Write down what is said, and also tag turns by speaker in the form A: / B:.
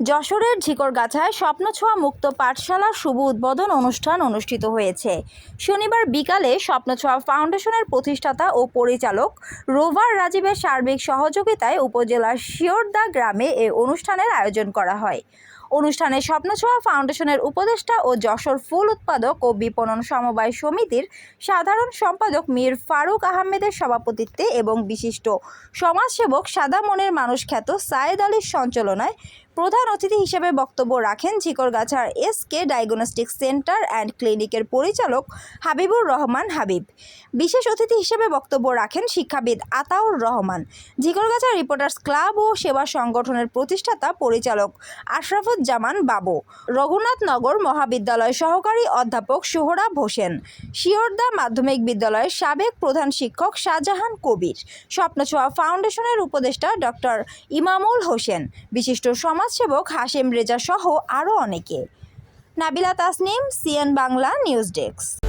A: যশোরের ঝিকরগাছায় স্বপ্নছোঁয়া মুক্ত পাঠশালার শুভ উদ্বোধন অনুষ্ঠান অনুষ্ঠিত হয়েছে। শনিবার বিকালে স্বপ্নছোঁয়া ফাউন্ডেশনের প্রতিষ্ঠাতা ও পরিচালক রোভার রাজীবের সার্বিক সহযোগিতায় উপজেলার শিওরদা গ্রামে এ অনুষ্ঠানের আয়োজন করা হয়। অনুষ্ঠানে স্বপ্নছোঁয়া ফাউন্ডেশনের উপদেষ্টা ও যশোর ফুল উৎপাদক ও বিপণন সমবায় সমিতির সাধারণ সম্পাদক মীর ফারুক আহমেদের সভাপতিত্বে এবং বিশিষ্ট সমাজসেবক সাদা মনের মানুষ খ্যাত সায়েদ আলীর সঞ্চালনায় প্রধান অতিথি হিসেবে বক্তব্য রাখেন ঝিকরগাছার S K diagnostic centre and ক্লিনিকের পরিচালক হাবিবুর রহমান হাবিব। বিশেষ অতিথি হিসেবে বক্তব্য রাখেন শিক্ষাবিদ আতাউর রহমান। ঝিকরগাছা রিপোর্টার্স ক্লাব ও সেবা সংগঠনের প্রতিষ্ঠাতা পরিচালক আশরাফুজ্জামান বাবু। রঘুনাথনগর মহাবিদ্যালয় সহকারী অধ্যাপক সোহরাব হোসেন। শিওরদা মাধ্যমিক বিদ্যালয়ের সাবেক প্রধান শিক্ষক শাহজাহান কবির। স্বপ্নছোয়া ফাউন্ডেশনের উপদেষ্টা ডক্টর ইমামুল হোসেন। বিশিষ্ট সমাজসেবক হাশেম রেজা সহ আরও অনেকে। Nabila Tasnim CN Bangla news desk.